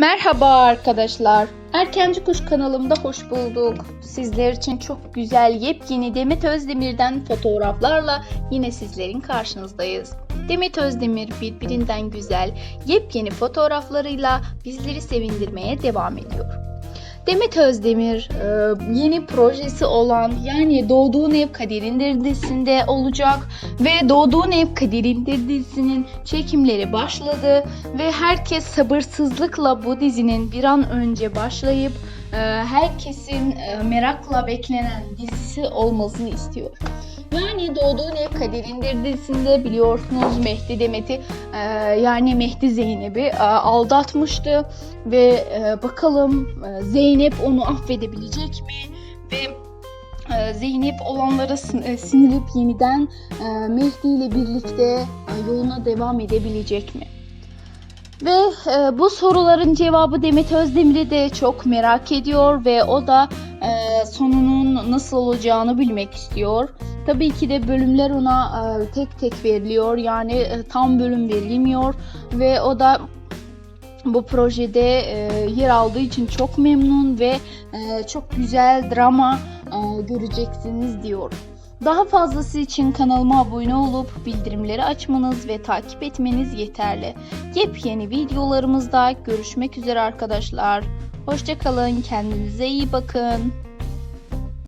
Merhaba arkadaşlar. Erkenci Kuş kanalımda hoş bulduk. Sizler için çok güzel yepyeni Demet Özdemir'den fotoğraflarla yine sizlerin karşınızdayız. Demet Özdemir birbirinden güzel yepyeni fotoğraflarıyla bizleri sevindirmeye devam ediyor. Demet Özdemir e, yeni projesi olan yani Doğduğun Ev Kaderindir dizisinde olacak ve Doğduğun Ev Kaderindir dizisinin çekimleri başladı ve herkes sabırsızlıkla bu dizinin bir an önce başlayıp e, herkesin e, merakla beklenen dizisi olmasını istiyor. Yani Doğduğun Ev Kaderindir dizisinde biliyorsunuz Mehdi Demet'i e, yani Mehdi Zeynep'i e, aldatmıştı ve e, bakalım e, Zeynep onu affedebilecek mi ve e, Zeynep olanlara e, sinirip yeniden e, Mehdi ile birlikte yoluna devam edebilecek mi? Ve bu soruların cevabı Demet Özdemir'i de çok merak ediyor ve o da sonunun nasıl olacağını bilmek istiyor. Tabii ki de bölümler ona e, tek tek veriliyor yani e, tam bölüm verilmiyor ve o da bu projede e, yer aldığı için çok memnun ve çok güzel drama göreceksiniz diyor. Daha fazlası için kanalıma abone olup bildirimleri açmanız ve takip etmeniz yeterli. Yepyeni videolarımızda görüşmek üzere arkadaşlar. Hoşçakalın, kendinize iyi bakın.